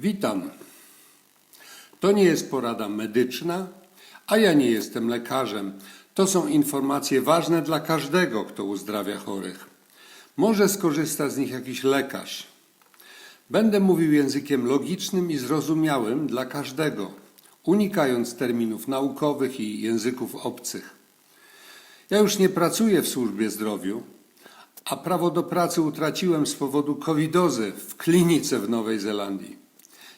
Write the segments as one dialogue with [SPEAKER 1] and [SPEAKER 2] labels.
[SPEAKER 1] Witam. To nie jest porada medyczna, a ja nie jestem lekarzem. To są informacje ważne dla każdego, kto uzdrawia chorych. Może skorzysta z nich jakiś lekarz. Będę mówił językiem logicznym i zrozumiałym dla każdego, unikając terminów naukowych i języków obcych. Ja już nie pracuję w służbie zdrowiu, a prawo do pracy utraciłem z powodu covidozy w klinice w Nowej Zelandii.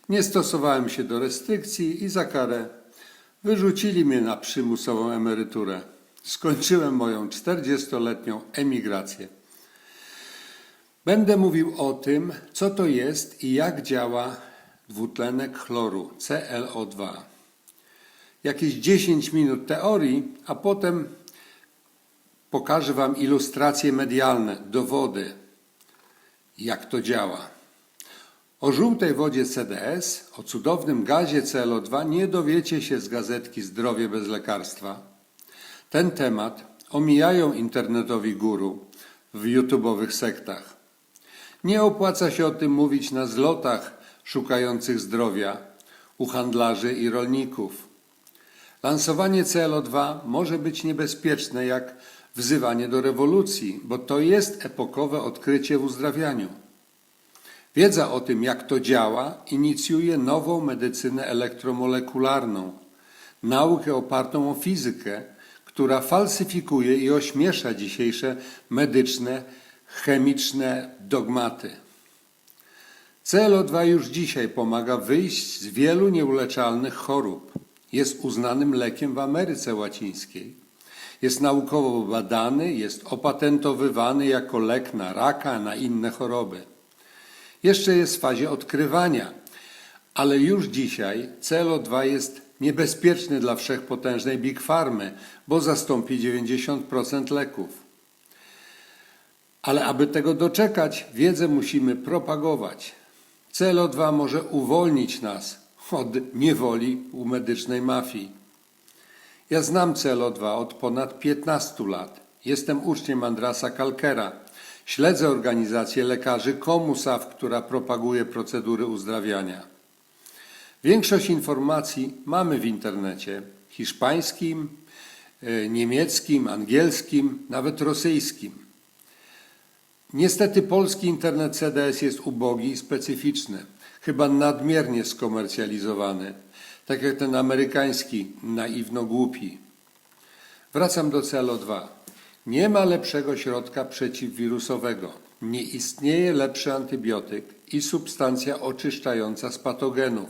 [SPEAKER 1] Nie stosowałem się do restrykcji i za karę wyrzucili mnie na przymusową emeryturę. Skończyłem moją 40-letnią emigrację. Będę mówił o tym, co to jest i jak działa dwutlenek chloru ClO2. Jakieś 10 minut teorii, a potem pokażę Wam ilustracje medialne, dowody, jak to działa. O żółtej wodzie CDS, o cudownym gazie ClO2 nie dowiecie się z gazetki Zdrowie bez lekarstwa. Ten temat omijają internetowi guru w YouTube'owych sektach. Nie opłaca się o tym mówić na zlotach szukających zdrowia u handlarzy i rolników. Lansowanie ClO2 może być niebezpieczne jak wzywanie do rewolucji, bo to jest epokowe odkrycie w uzdrawianiu. Wiedza o tym, jak to działa, inicjuje nową medycynę elektromolekularną, naukę opartą o fizykę, która falsyfikuje i ośmiesza dzisiejsze medyczne, chemiczne dogmaty. ClO2 już dzisiaj pomaga wyjść z wielu nieuleczalnych chorób. Jest uznanym lekiem w Ameryce Łacińskiej. Jest naukowo badany, jest opatentowywany jako lek na raka, na inne choroby. Jeszcze jest w fazie odkrywania, ale już dzisiaj ClO2 jest niebezpieczny dla wszechpotężnej Big Farmy, bo zastąpi 90% leków. Ale aby tego doczekać, wiedzę musimy propagować. ClO2 może uwolnić nas od niewoli u medycznej mafii. Ja znam ClO2 od ponad 15 lat. Jestem uczniem Andrasa Kalkera. Śledzę organizację lekarzy Komusaw, która propaguje procedury uzdrawiania. Większość informacji mamy w internecie hiszpańskim, e, niemieckim, angielskim, nawet rosyjskim. Niestety polski internet CDS jest ubogi i specyficzny, chyba nadmiernie skomercjalizowany, tak jak ten amerykański, naiwno głupi. Wracam do CLO2. Nie ma lepszego środka przeciwwirusowego. Nie istnieje lepszy antybiotyk i substancja oczyszczająca z patogenów,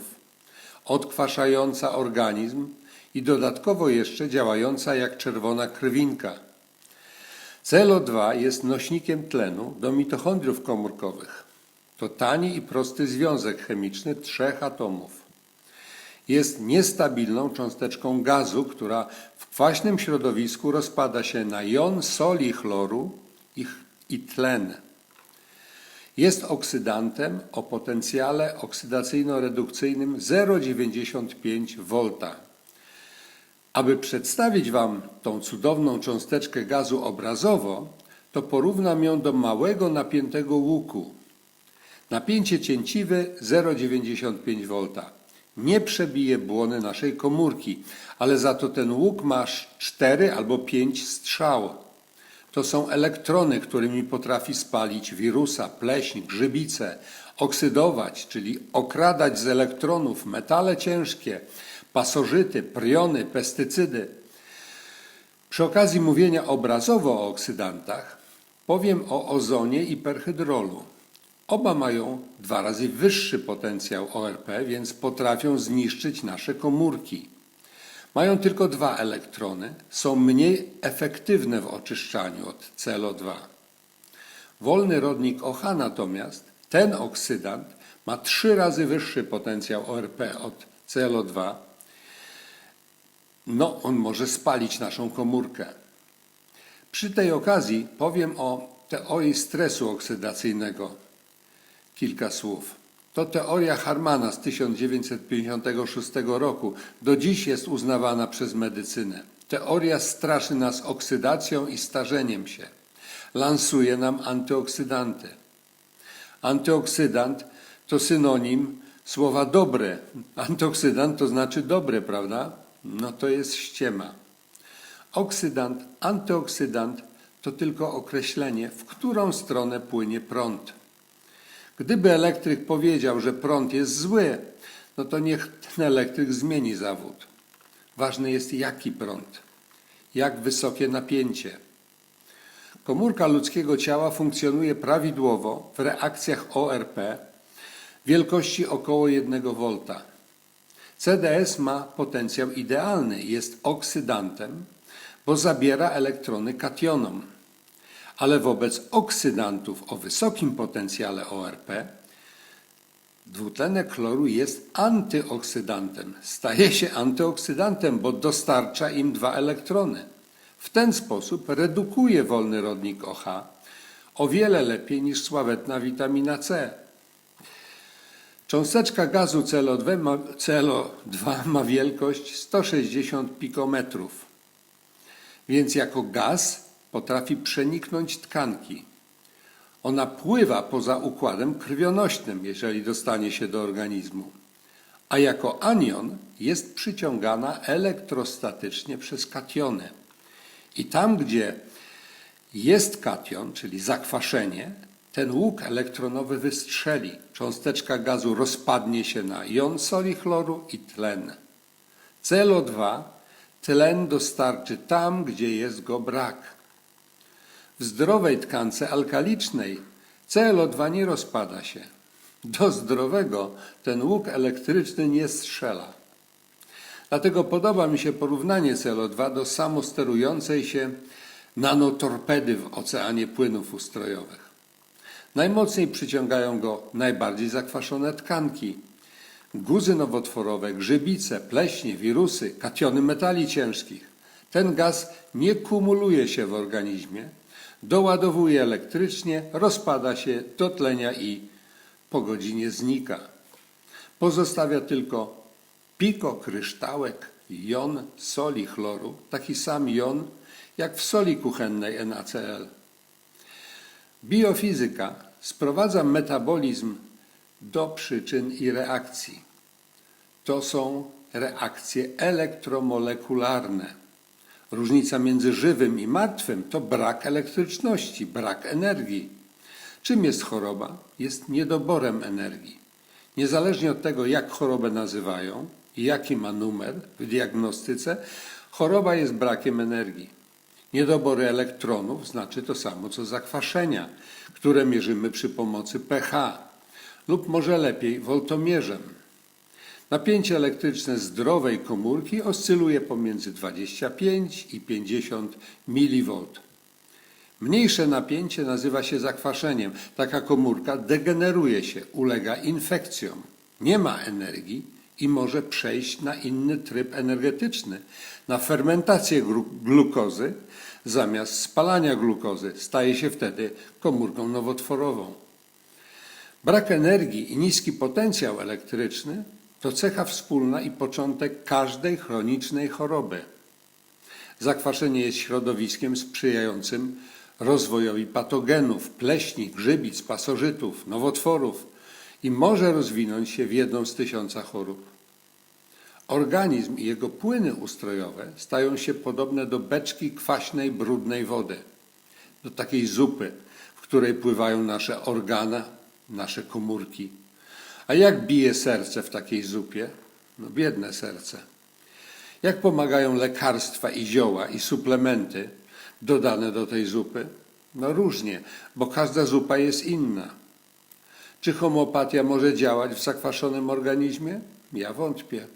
[SPEAKER 1] odkwaszająca organizm i dodatkowo jeszcze działająca jak czerwona krwinka. ClO2 jest nośnikiem tlenu do mitochondriów komórkowych. To tani i prosty związek chemiczny trzech atomów. Jest niestabilną cząsteczką gazu, która kwaśnym środowisku rozpada się na jon soli chloru i, tlen. Jest oksydantem o potencjale oksydacyjno-redukcyjnym 0,95 V. Aby przedstawić Wam tą cudowną cząsteczkę gazu obrazowo, to porównam ją do małego napiętego łuku. Napięcie cięciwe 0,95 V. Nie przebije błony naszej komórki, ale za to ten łuk ma 4 albo 5 strzał. To są elektrony, którymi potrafi spalić wirusa, pleśń, grzybice, oksydować, czyli okradać z elektronów metale ciężkie, pasożyty, priony, pestycydy. Przy okazji mówienia obrazowo o oksydantach, powiem o ozonie i perhydrolu. Oba mają dwa razy wyższy potencjał ORP, więc potrafią zniszczyć nasze komórki. Mają tylko dwa elektrony, są mniej efektywne w oczyszczaniu od ClO2. Wolny rodnik OH natomiast, ten oksydant, ma trzy razy wyższy potencjał ORP od ClO2. No, on może spalić naszą komórkę. Przy tej okazji powiem o teorii stresu oksydacyjnego kilka słów. To teoria Harmana z 1956 roku. Do dziś jest uznawana przez medycynę. Teoria straszy nas oksydacją i starzeniem się. Lansuje nam antyoksydanty. Antyoksydant to synonim słowa dobre. Antyoksydant to znaczy dobre, prawda? No to jest ściema. Oksydant, antyoksydant to tylko określenie, w którą stronę płynie prąd. Gdyby elektryk powiedział, że prąd jest zły, no to niech ten elektryk zmieni zawód. Ważny jest jaki prąd, jak wysokie napięcie. Komórka ludzkiego ciała funkcjonuje prawidłowo w reakcjach ORP wielkości około 1 V. CDS ma potencjał idealny, jest oksydantem, bo zabiera elektrony kationom. Ale wobec oksydantów o wysokim potencjale ORP dwutlenek chloru jest antyoksydantem. Staje się antyoksydantem, bo dostarcza im dwa elektrony. W ten sposób redukuje wolny rodnik OH o wiele lepiej niż sławetna witamina C. Cząsteczka gazu CO2 ma, CO2 ma wielkość 160 pikometrów, więc jako gaz potrafi przeniknąć tkanki. Ona pływa poza układem krwionośnym, jeżeli dostanie się do organizmu, a jako anion jest przyciągana elektrostatycznie przez kationy. I tam, gdzie jest kation, czyli zakwaszenie, ten łuk elektronowy wystrzeli. Cząsteczka gazu rozpadnie się na jon soli chloru i tlen. CO2 tlen dostarczy tam, gdzie jest go brak. W zdrowej tkance alkalicznej ClO2 nie rozpada się. Do zdrowego ten łuk elektryczny nie strzela. Dlatego podoba mi się porównanie ClO2 do samosterującej się nanotorpedy w oceanie płynów ustrojowych. Najmocniej przyciągają go najbardziej zakwaszone tkanki, guzy nowotworowe, grzybice, pleśnie, wirusy, kationy metali ciężkich. Ten gaz nie kumuluje się w organizmie, doładowuje elektrycznie, rozpada się do tlenia i po godzinie znika. Pozostawia tylko pikokryształek jon soli chloru, taki sam jon jak w soli kuchennej NaCl. Biofizyka sprowadza metabolizm do przyczyn i reakcji. To są reakcje elektromolekularne. Różnica między żywym i martwym to brak elektryczności, brak energii. Czym jest choroba? Jest niedoborem energii. Niezależnie od tego, jak chorobę nazywają i jaki ma numer w diagnostyce, choroba jest brakiem energii. Niedobory elektronów znaczy to samo co zakwaszenia, które mierzymy przy pomocy pH lub może lepiej woltomierzem. Napięcie elektryczne zdrowej komórki oscyluje pomiędzy 25 i 50 mV. Mniejsze napięcie nazywa się zakwaszeniem. Taka komórka degeneruje się, ulega infekcjom, nie ma energii i może przejść na inny tryb energetyczny, na fermentację glukozy zamiast spalania glukozy. Staje się wtedy komórką nowotworową. Brak energii i niski potencjał elektryczny to cecha wspólna i początek każdej chronicznej choroby. Zakwaszenie jest środowiskiem sprzyjającym rozwojowi patogenów, pleśni, grzybic, pasożytów, nowotworów i może rozwinąć się w jedną z tysiąca chorób. Organizm i jego płyny ustrojowe stają się podobne do beczki kwaśnej, brudnej wody, do takiej zupy, w której pływają nasze organa, nasze komórki. A jak bije serce w takiej zupie? No biedne serce. Jak pomagają lekarstwa i zioła i suplementy dodane do tej zupy? No różnie, bo każda zupa jest inna. Czy homeopatia może działać w zakwaszonym organizmie? Ja wątpię.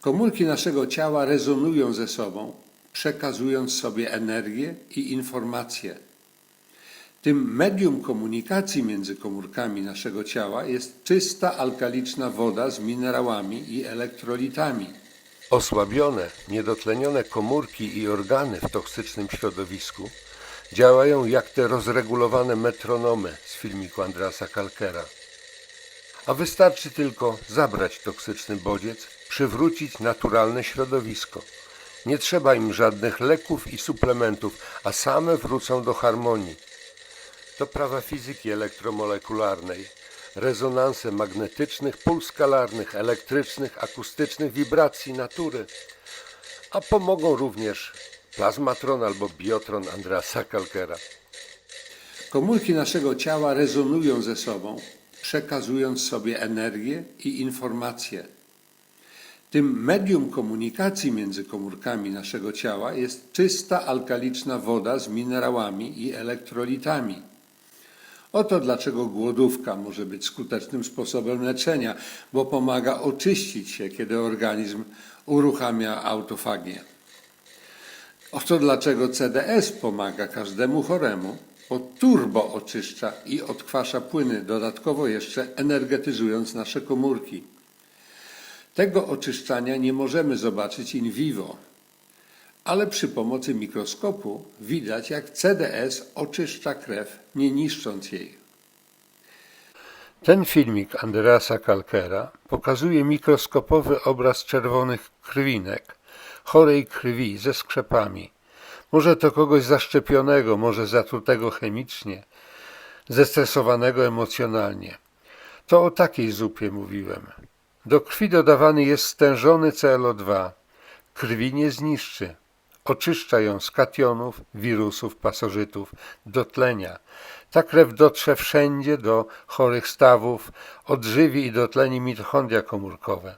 [SPEAKER 1] Komórki naszego ciała rezonują ze sobą, przekazując sobie energię i informacje. Tym medium komunikacji między komórkami naszego ciała jest czysta alkaliczna woda z minerałami i elektrolitami.
[SPEAKER 2] Osłabione, niedotlenione komórki i organy w toksycznym środowisku działają jak te rozregulowane metronomy z filmiku Andrasa Kalkera. A wystarczy tylko zabrać toksyczny bodziec, przywrócić naturalne środowisko. Nie trzeba im żadnych leków i suplementów, a same wrócą do harmonii. To prawa fizyki elektromolekularnej. rezonanse magnetycznych, pól skalarnych, elektrycznych, akustycznych, wibracji natury. A pomogą również plazmatron albo biotron Andreasa Kalkera.
[SPEAKER 1] Komórki naszego ciała rezonują ze sobą, przekazując sobie energię i informacje. Tym medium komunikacji między komórkami naszego ciała jest czysta alkaliczna woda z minerałami i elektrolitami. Oto dlaczego głodówka może być skutecznym sposobem leczenia, bo pomaga oczyścić się, kiedy organizm uruchamia autofagię. Oto dlaczego CDS pomaga każdemu choremu, bo turbo oczyszcza i odkwasza płyny, dodatkowo jeszcze energetyzując nasze komórki. Tego oczyszczania nie możemy zobaczyć in vivo, ale przy pomocy mikroskopu widać, jak CDS oczyszcza krew, nie niszcząc jej.
[SPEAKER 2] Ten filmik Andreasa Kalkera pokazuje mikroskopowy obraz czerwonych krwinek, chorej krwi ze skrzepami. Może to kogoś zaszczepionego, może zatrutego chemicznie, zestresowanego emocjonalnie. To o takiej zupie mówiłem. Do krwi dodawany jest stężony ClO2. Krwi nie zniszczy. Oczyszcza ją z kationów, wirusów, pasożytów, dotlenia. Ta krew dotrze wszędzie do chorych stawów, odżywi i dotleni mitochondria komórkowe.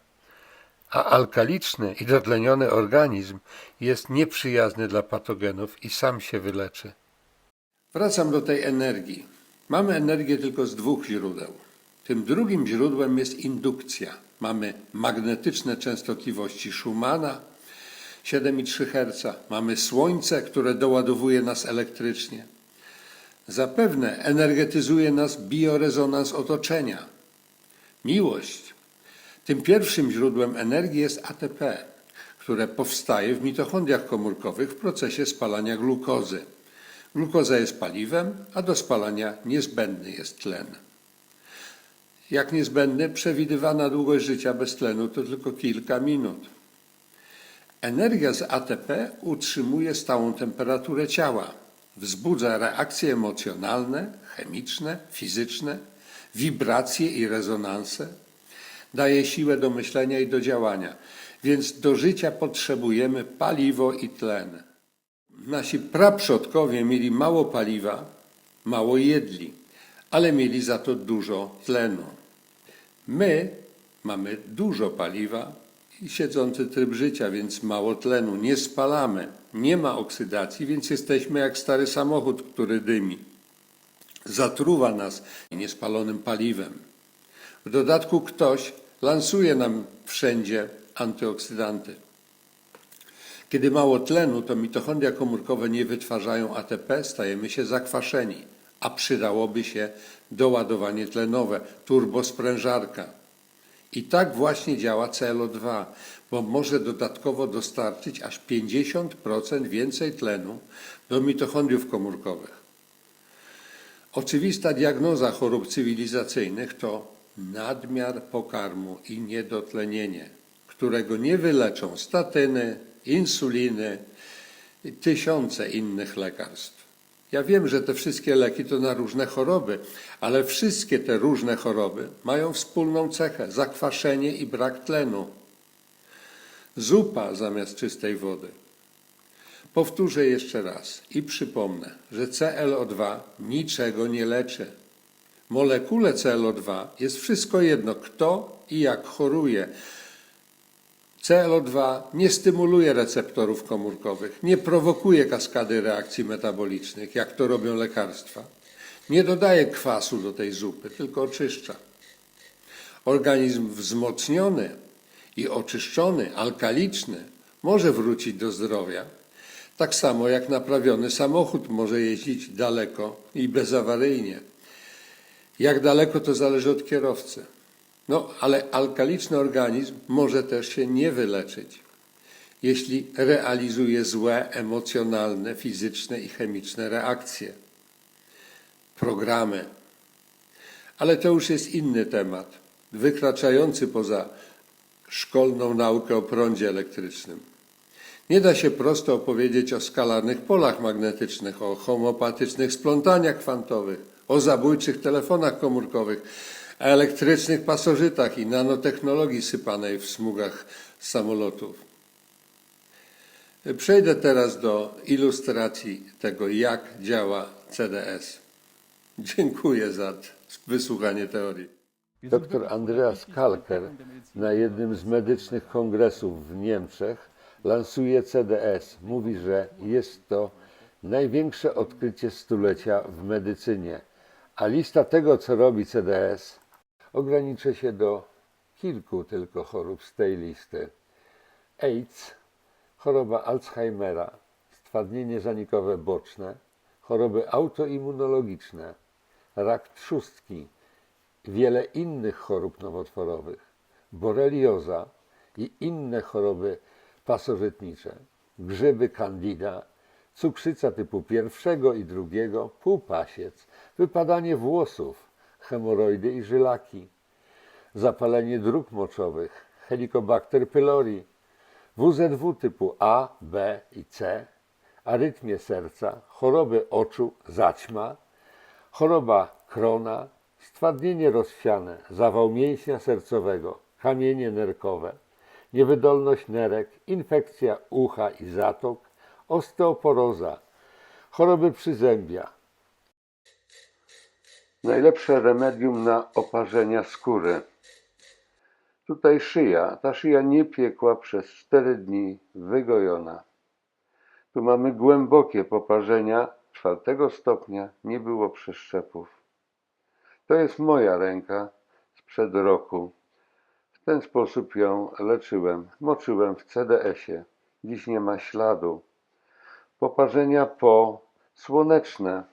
[SPEAKER 2] A alkaliczny i dotleniony organizm jest nieprzyjazny dla patogenów i sam się wyleczy.
[SPEAKER 1] Wracam do tej energii. Mamy energię tylko z dwóch źródeł. Tym drugim źródłem jest indukcja. Mamy magnetyczne częstotliwości Schumana 7,3 Hz. Mamy słońce, które doładowuje nas elektrycznie. Zapewne energetyzuje nas biorezonans otoczenia. Miłość. Tym pierwszym źródłem energii jest ATP, które powstaje w mitochondriach komórkowych w procesie spalania glukozy. Glukoza jest paliwem, a do spalania niezbędny jest tlen. Jak niezbędny, przewidywana długość życia bez tlenu to tylko kilka minut. Energia z ATP utrzymuje stałą temperaturę ciała, wzbudza reakcje emocjonalne, chemiczne, fizyczne, wibracje i rezonanse, daje siłę do myślenia i do działania, więc do życia potrzebujemy paliwo i tlen. Nasi praprzodkowie mieli mało paliwa, mało jedli, ale mieli za to dużo tlenu. My mamy dużo paliwa siedzący tryb życia, więc mało tlenu, nie spalamy, nie ma oksydacji, więc jesteśmy jak stary samochód, który dymi. Zatruwa nas niespalonym paliwem. W dodatku ktoś lansuje nam wszędzie antyoksydanty. Kiedy mało tlenu, to mitochondria komórkowe nie wytwarzają ATP, stajemy się zakwaszeni, a przydałoby się doładowanie tlenowe, turbosprężarka. I tak właśnie działa ClO2, bo może dodatkowo dostarczyć aż 50% więcej tlenu do mitochondriów komórkowych. Oczywista diagnoza chorób cywilizacyjnych to nadmiar pokarmu i niedotlenienie, którego nie wyleczą statyny, insuliny i tysiące innych lekarstw. Ja wiem, że te wszystkie leki to na różne choroby, ale wszystkie te różne choroby mają wspólną cechę zakwaszenie i brak tlenu. Zupa zamiast czystej wody. Powtórzę jeszcze raz i przypomnę, że ClO2 niczego nie leczy. Molekule ClO2 jest wszystko jedno, kto i jak choruje. ClO2 nie stymuluje receptorów komórkowych, nie prowokuje kaskady reakcji metabolicznych, jak to robią lekarstwa. Nie dodaje kwasu do tej zupy, tylko oczyszcza. Organizm wzmocniony i oczyszczony, alkaliczny, może wrócić do zdrowia. Tak samo jak naprawiony samochód może jeździć daleko i bezawaryjnie. Jak daleko to zależy od kierowcy. No, ale alkaliczny organizm może też się nie wyleczyć, jeśli realizuje złe emocjonalne, fizyczne i chemiczne reakcje, programy. Ale to już jest inny temat, wykraczający poza szkolną naukę o prądzie elektrycznym. Nie da się prosto opowiedzieć o skalarnych polach magnetycznych, o homopatycznych splątaniach kwantowych, o zabójczych telefonach komórkowych, elektrycznych pasożytach i nanotechnologii sypanej w smugach samolotów. Przejdę teraz do ilustracji tego, jak działa CDS. Dziękuję za wysłuchanie teorii.
[SPEAKER 2] Dr Andreas Kalker na jednym z medycznych kongresów w Niemczech lansuje CDS. Mówi, że jest to największe odkrycie stulecia w medycynie. A lista tego, co robi CDS, ograniczy się do kilku tylko chorób z tej listy. AIDS, choroba Alzheimera, stwardnienie zanikowe boczne, choroby autoimmunologiczne, rak trzustki, wiele innych chorób nowotworowych, borelioza i inne choroby pasożytnicze, grzyby candida, cukrzyca typu pierwszego i drugiego, półpasiec, wypadanie włosów, hemoroidy i żylaki, zapalenie dróg moczowych, helicobacter pylori, WZW typu A, B i C, arytmie serca, choroby oczu, zaćma, choroba Krona, stwardnienie rozsiane, zawał mięśnia sercowego, kamienie nerkowe, niewydolność nerek, infekcja ucha i zatok, osteoporoza, choroby przyzębia. Najlepsze remedium na oparzenia skóry. Tutaj szyja. Ta szyja nie piekła przez 4 dni, wygojona. Tu mamy głębokie poparzenia czwartego stopnia, nie było przeszczepów. To jest moja ręka sprzed roku. W ten sposób ją leczyłem. Moczyłem w CDS-ie. Dziś nie ma śladu. Poparzenia po słoneczne.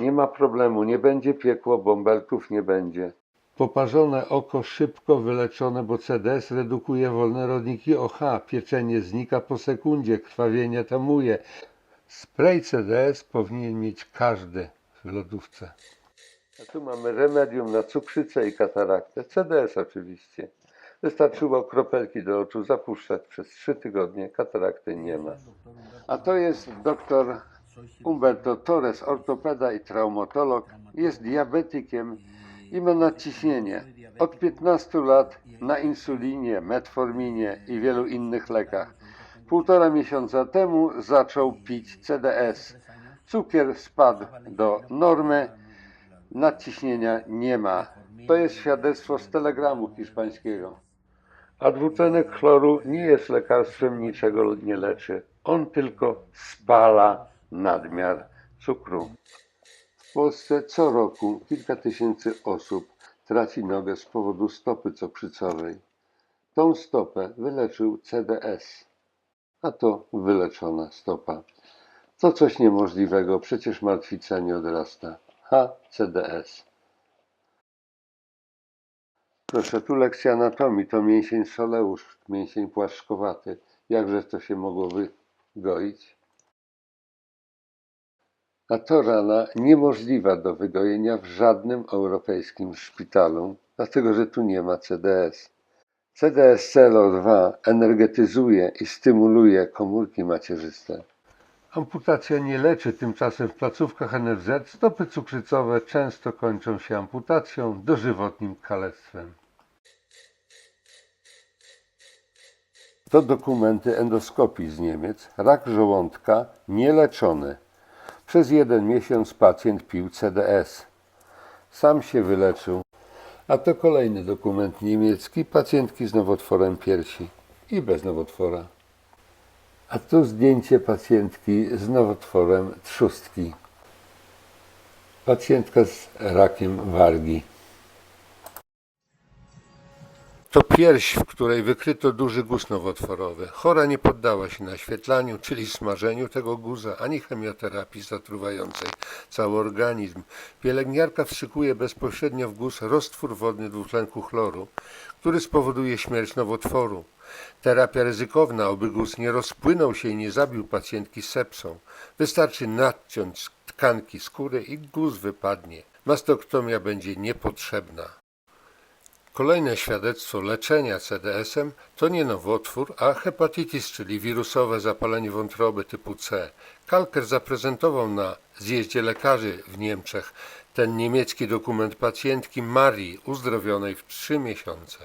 [SPEAKER 2] Nie ma problemu, nie będzie piekło, bąbelków nie będzie. Poparzone oko szybko wyleczone, bo CDS redukuje wolne rodniki OH. Pieczenie znika po sekundzie, krwawienie tamuje. Spray CDS powinien mieć każdy w lodówce. A tu mamy remedium na cukrzycę i kataraktę. CDS oczywiście. Wystarczyło kropelki do oczu zapuszczać przez 3 tygodnie. Katarakty nie ma. A to jest doktor Umberto Torres, ortopeda i traumatolog. Jest diabetykiem i ma nadciśnienie. Od 15 lat na insulinie, metforminie i wielu innych lekach. Półtora miesiąca temu zaczął pić CDS. Cukier spadł do normy, nadciśnienia nie ma. To jest świadectwo z telegramu hiszpańskiego. A dwutlenek chloru nie jest lekarstwem, niczego nie leczy. On tylko spala nadmiar cukru. W Polsce co roku kilka tysięcy osób traci nogę z powodu stopy cukrzycowej. Tą stopę wyleczył CDS. A to wyleczona stopa. To coś niemożliwego, przecież martwica nie odrasta. Ha, CDS. Proszę, tu lekcja anatomii, to mięsień soleusz, mięsień płaszczkowaty. Jakże to się mogło wygoić? A to rana niemożliwa do wygojenia w żadnym europejskim szpitalu, dlatego że tu nie ma CDS. CDS CLO2 energetyzuje i stymuluje komórki macierzyste. Amputacja nie leczy, tymczasem w placówkach NFZ stopy cukrzycowe często kończą się amputacją, dożywotnim kalectwem. To dokumenty endoskopii z Niemiec. Rak żołądka nieleczony. Przez jeden miesiąc pacjent pił CDS. Sam się wyleczył. A to kolejny dokument niemiecki pacjentki z nowotworem piersi i bez nowotwora. A tu zdjęcie pacjentki z nowotworem trzustki. Pacjentka z rakiem wargi. To pierś, w której wykryto duży guz nowotworowy. Chora nie poddała się naświetlaniu, czyli smażeniu tego guza, ani chemioterapii zatruwającej cały organizm. Pielęgniarka wstrzykuje bezpośrednio w guz roztwór wodny dwutlenku chloru, który spowoduje śmierć nowotworu. Terapia ryzykowna, oby guz nie rozpłynął się i nie zabił pacjentki sepsą. Wystarczy nadciąć tkanki skóry i guz wypadnie. Mastoktomia będzie niepotrzebna. Kolejne świadectwo leczenia CDS-em to nie nowotwór, a hepatitis, czyli wirusowe zapalenie wątroby typu C. Kalker zaprezentował na zjeździe lekarzy w Niemczech Ten niemiecki dokument pacjentki Marii, uzdrowionej w 3 miesiące.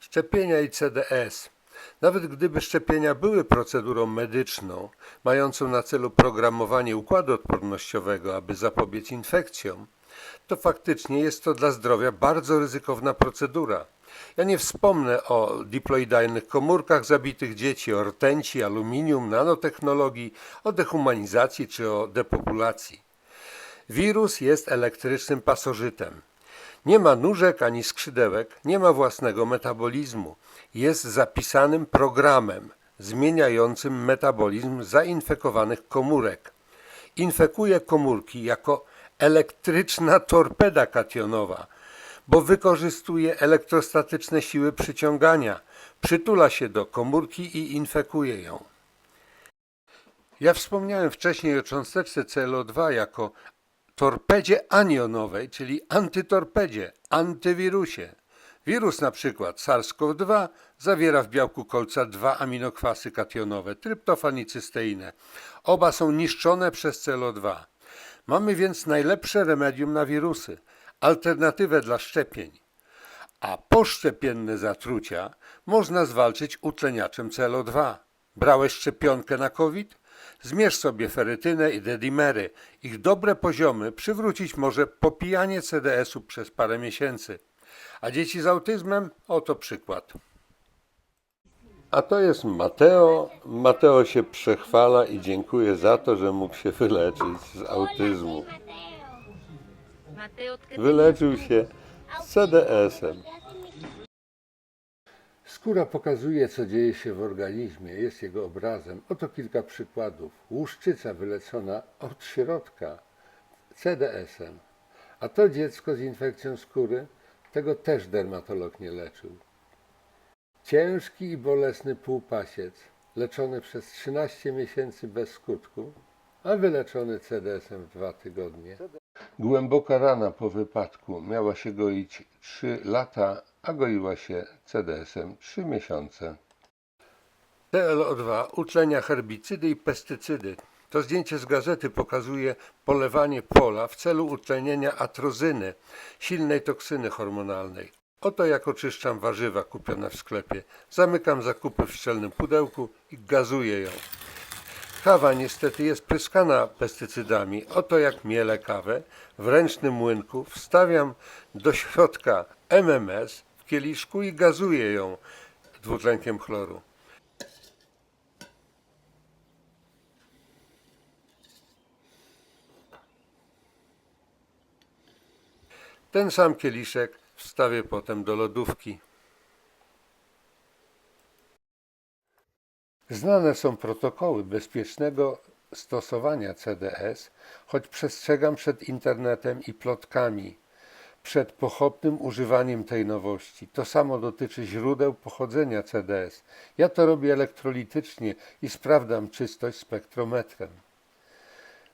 [SPEAKER 2] Szczepienia i CDS. Nawet gdyby szczepienia były procedurą medyczną, mającą na celu programowanie układu odpornościowego, aby zapobiec infekcjom, to faktycznie jest to dla zdrowia bardzo ryzykowna procedura. Ja nie wspomnę o diploidalnych komórkach zabitych dzieci, o rtęci, aluminium, nanotechnologii, o dehumanizacji czy o depopulacji. Wirus jest elektrycznym pasożytem. Nie ma nóżek ani skrzydełek, nie ma własnego metabolizmu. Jest zapisanym programem zmieniającym metabolizm zainfekowanych komórek. Infekuje komórki jako elektryczna torpeda kationowa, bo wykorzystuje elektrostatyczne siły przyciągania, przytula się do komórki i infekuje ją. Ja wspomniałem wcześniej o cząsteczce CLO2 jako torpedzie anionowej, czyli antytorpedzie, antywirusie. Wirus na przykład SARS-CoV-2 zawiera w białku kolca dwa aminokwasy kationowe, tryptofan i cysteinę. Oba są niszczone przez CLO2. Mamy więc najlepsze remedium na wirusy, alternatywę dla szczepień. A poszczepienne zatrucia można zwalczyć utleniaczem CLO2. Brałeś szczepionkę na COVID? Zmierz sobie ferytynę i dedimery. Ich dobre poziomy przywrócić może popijanie CDS-u przez parę miesięcy. A dzieci z autyzmem? Oto przykład. A to jest Mateo. Mateo się przechwala i dziękuję za to, że mógł się wyleczyć z autyzmu.
[SPEAKER 3] Mateo, ¿qué te
[SPEAKER 2] Wyleczył się z CDS-em.
[SPEAKER 1] Skóra pokazuje, co dzieje się w organizmie, jest jego obrazem. Oto kilka przykładów. Łuszczyca wyleczona od środka CDS-em. A to dziecko z infekcją skóry, tego też dermatolog nie leczył. Ciężki i bolesny półpasiec, leczony przez 13 miesięcy bez skutku, a wyleczony CDS-em w dwa tygodnie.
[SPEAKER 2] Głęboka rana po wypadku miała się goić 3 lata, a goiła się CDS-em 3 miesiące. TLO2 utlenia herbicydy i pestycydy. To zdjęcie z gazety pokazuje polewanie pola w celu utlenienia atrozyny, silnej toksyny hormonalnej. Oto jak oczyszczam warzywa kupione w sklepie. Zamykam zakupy w szczelnym pudełku i gazuję ją. Kawa niestety jest pryskana pestycydami. Oto jak mielę kawę w ręcznym młynku, wstawiam do środka MMS w kieliszku i gazuję ją dwutlenkiem chloru. Ten sam kieliszek wstawię potem do lodówki. Znane są protokoły bezpiecznego stosowania CDS, choć przestrzegam przed internetem i plotkami, przed pochopnym używaniem tej nowości. To samo dotyczy źródeł pochodzenia CDS. Ja to robię elektrolitycznie i sprawdzam czystość spektrometrem.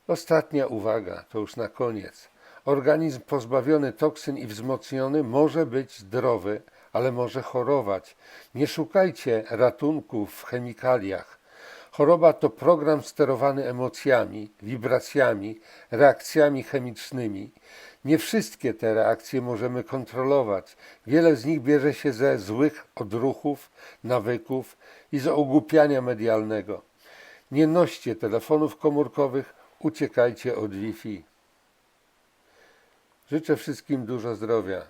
[SPEAKER 2] Ostatnia uwaga, to już na koniec. Organizm pozbawiony toksyn i wzmocniony może być zdrowy, ale może chorować. Nie szukajcie ratunku w chemikaliach. Choroba to program sterowany emocjami, wibracjami, reakcjami chemicznymi. Nie wszystkie te reakcje możemy kontrolować. Wiele z nich bierze się ze złych odruchów, nawyków i z ogłupiania medialnego. Nie noście telefonów komórkowych, uciekajcie od Wi-Fi. Życzę wszystkim dużo zdrowia.